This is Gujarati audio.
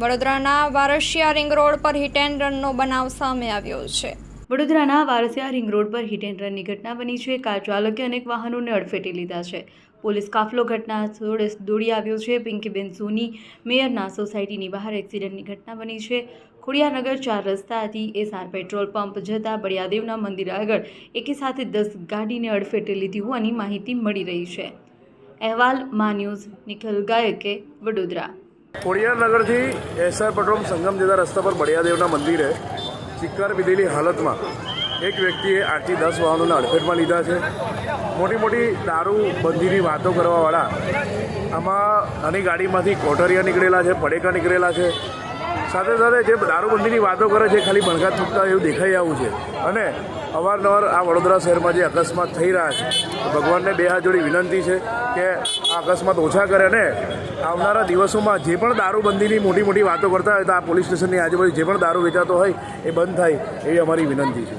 વડોદરાના વારસિયા રિંગ રોડ પર હિટ એન્ડ રનનો બનાવ સામે આવ્યો છે. વડોદરાના વારસિયા રિંગ રોડ પર હિટ એન્ડ રનની ઘટના બની છે. કાર ચાલકે અનેક વાહનોને અડફેટી લીધા છે. પોલીસ કાફલો ઘટના સ્થળે દોડી આવ્યો છે. પિંકીબેન સોની, મેયરના સોસાયટીની બહાર એક્સિડન્ટની ઘટના બની છે. ખોડિયાનગર ચાર રસ્તાથી એસઆર પેટ્રોલ પંપ જતા બળિયાદેવના મંદિર આગળ એકી સાથે દસ ગાડીને અડફેટે લીધી હોવાની માહિતી મળી રહી છે. અહેવાલ, મા ન્યૂઝ, નિખિલ ગાયકે, વડોદરા. ખોડિયારનગરથી એસઆર પેટ્રોલ સંગમ જતા રસ્તા પર બળિયાદેવના મંદિરે ચિક્કાર પીધેલી હાલતમાં એક વ્યક્તિએ આઠથી દસ વાહનોને અડફેટમાં લીધા છે. મોટી મોટી દારૂ બંધીની વાતો કરવાવાળા આમાં આની ગાડીમાંથી કોટરિયા નીકળેલા છે, પડેકા નીકળેલા છે. સાથે સાથે જે દારૂબંધીની વાતો કરે છે ખાલી ભણઘાત થૂકતા એવું દેખાઈ આવું છે. અને અવારનવાર આ વડોદરા શહેરમાં જે અકસ્માત થઈ રહ્યા છે ભગવાનને બે હાથ જોડી વિનંતી છે કે આ અકસ્માત ઓછા કરે અને આવનારા દિવસોમાં જે પણ દારૂબંધીની મોટી મોટી વાતો કરતા હોય તો આ પોલીસ સ્ટેશનની આજુબાજુ જે પણ દારૂ વેચાતો હોય એ બંધ થાય એવી અમારી વિનંતી છે.